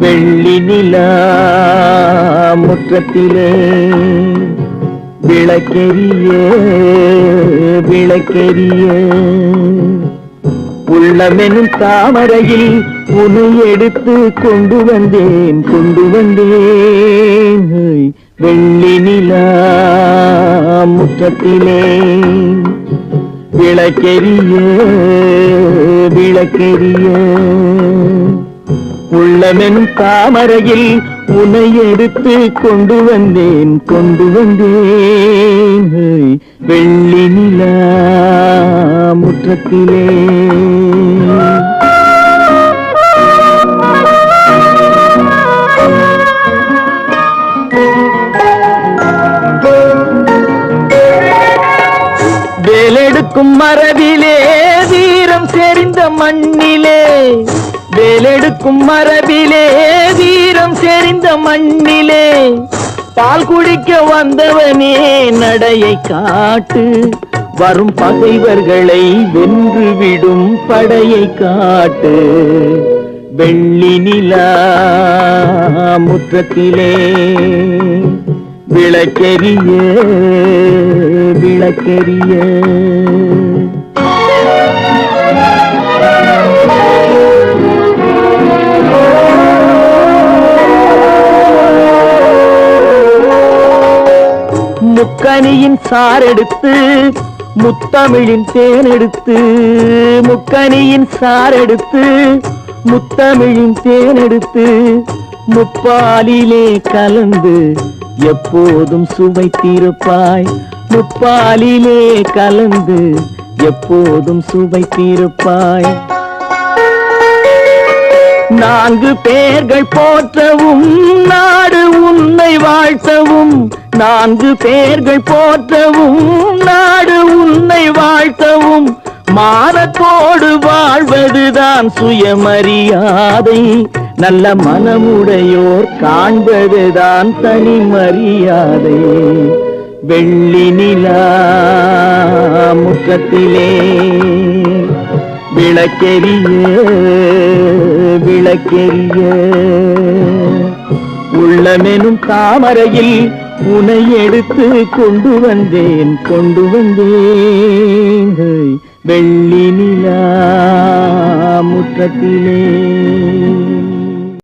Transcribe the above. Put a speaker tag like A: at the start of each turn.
A: வெள்ளி நிலா முற்றத்திலே விளக்கெரிய விளக்கெரிய உள்ளமெனும் தாமரையில் உனை எடுத்து கொண்டு வந்தேன் கொண்டு வந்தேன். வெள்ளி நிலா முற்றத்திலே விளக்கெரிய விளக்கெரிய உள்ளமெனும் தாமரையில் உனை எடுத்து கொண்டு வந்தேன் கொண்டு வந்தேன். வெள்ளி நிலா தோற்றத்திலே வேலெடுக்கும் மரபிலே வீரம் செறிந்த மண்ணிலே. வேலெடுக்கும் மரபிலே வீரம் செறிந்த மண்ணிலே. பால் குடிக்க வந்தவனே நடையை காட்டு. வரும் பகைவர்களை வென்றுவிடும் படையை காட்டு. வெள்ளி நிலா முற்றத்திலே விளக்கெரிய விளக்கெரிய முக்கணியின் சாரெடுத்து முத்தமிழின் தேனெடுத்து முக்கனியின் சாரெடுத்து முத்தமிழின் தேனெடுத்து முப்பாலிலே கலந்து எப்போதும் சுவைத்திருப்பாய் முப்பாலிலே கலந்து எப்போதும் சுவைத்திருப்பாய் நான்கு பேர்கள் போற்றவும் நாடு உன்னை வாழ்த்தவும் நான்கு பேர்கள் போற்றவும் நாடு உன்னை வாழ்த்தவும் மானத்தோடு வாழ்வதுதான் சுயமரியாதை. நல்ல மனமுடையோர் காண்பதுதான் தனி மரியாதை. வெள்ளி நிலா முற்றத்திலே விளக்கெரிய விளக்கெரிய உள்ளமெனும் தாமரையில் உனை எடுத்து கொண்டு வந்தேன் கொண்டு வந்தேன். வெள்ளி நிலா முற்றத்திலே.